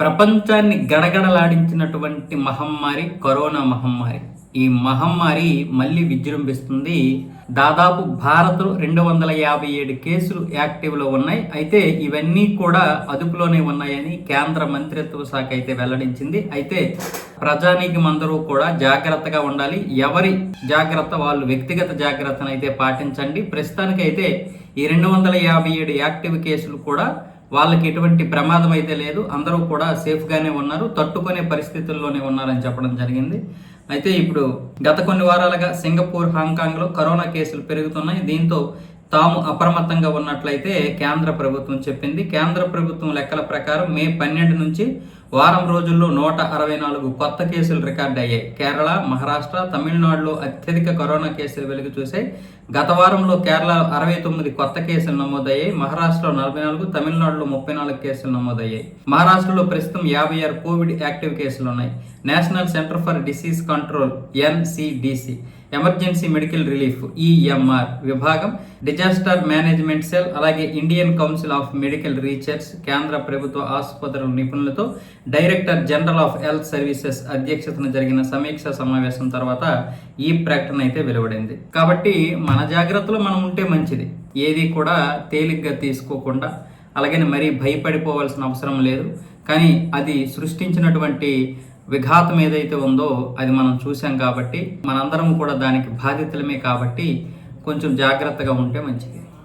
ప్రపంచాన్ని గడగడలాడించినటువంటి మహమ్మారి కరోనా మహమ్మారి. ఈ మహమ్మారి మళ్ళీ విజృంభిస్తుంది. దాదాపు భారత్ రెండు వందల యాభై ఏడు కేసులు యాక్టివ్లో ఉన్నాయి. అయితే ఇవన్నీ కూడా అదుపులోనే ఉన్నాయని కేంద్ర మంత్రిత్వ శాఖ అయితే వెల్లడించింది. అయితే ప్రజానీకం అందరూ కూడా జాగ్రత్తగా ఉండాలి. ఎవరి జాగ్రత్త? వాళ్ళు వ్యక్తిగత జాగ్రత్తను అయితే పాటించండి. ప్రస్తుతానికైతే ఈ రెండు వందల యాభై ఏడు యాక్టివ్ కేసులు కూడా వాళ్ళకి ఎటువంటి ప్రమాదం అయితే లేదు. అందరూ కూడా సేఫ్గానే ఉన్నారు. తట్టుకునే పరిస్థితుల్లోనే ఉన్నారని చెప్పడం జరిగింది. అయితే ఇప్పుడు గత కొన్ని వారాలుగా సింగపూర్ హాంకాంగ్లో కరోనా కేసులు పెరుగుతున్నాయి. దీంతో తాము అప్రమత్తంగా ఉన్నట్లయితే కేంద్ర ప్రభుత్వం చెప్పింది. కేంద్ర ప్రభుత్వం లెక్కల ప్రకారం మే పన్నెండు నుంచి వారం రోజుల్లో నూట అరవై నాలుగు కొత్త కేసులు రికార్డ్ అయ్యాయి. కేరళ మహారాష్ట్ర తమిళనాడులో అత్యధిక కరోనా కేసులు వెలుగు చూశాయి. గత వారంలో కేరళ అరవై తొమ్మిది కొత్త కేసులు నమోదయ్యాయి. మహారాష్ట్రలో నలభై నాలుగు తమిళనాడులో ముప్పై నాలుగు కేసులు నమోదయ్యాయి. మహారాష్ట్రలో ప్రస్తుతం యాభై ఆరు కోవిడ్ యాక్టివ్ కేసులు ఉన్నాయి. National centre for disease control NCDC. Emergency medical relief EMR విభాగం డిజాస్టర్ మేనేజ్మెంట్ సెల్ అలాగే Indian council of medical research కేంద్ర ప్రభుత్వ ఆసుపత్రుల నిపుణులతో director general of health services అధ్యక్షతన జరిగిన సమీక్ష సమావేశం తర్వాత ఈ ప్రకటన అయితే వెలువడింది. కాబట్టి మన జాగ్రత్తలో మనం ఉంటే మంచిది. ఏది కూడా తేలిగ్గా తీసుకోకుండా అలాగని మరీ భయపడిపోవాల్సిన అవసరం లేదు. కానీ అది సృష్టించినటువంటి విఘాతం ఏదైతే ఉందో అది మనం చూసాం కాబట్టి మనందరం కూడా దానికి బాధితులమే కాబట్టి కొంచెం జాగ్రత్తగా ఉంటే మంచిది.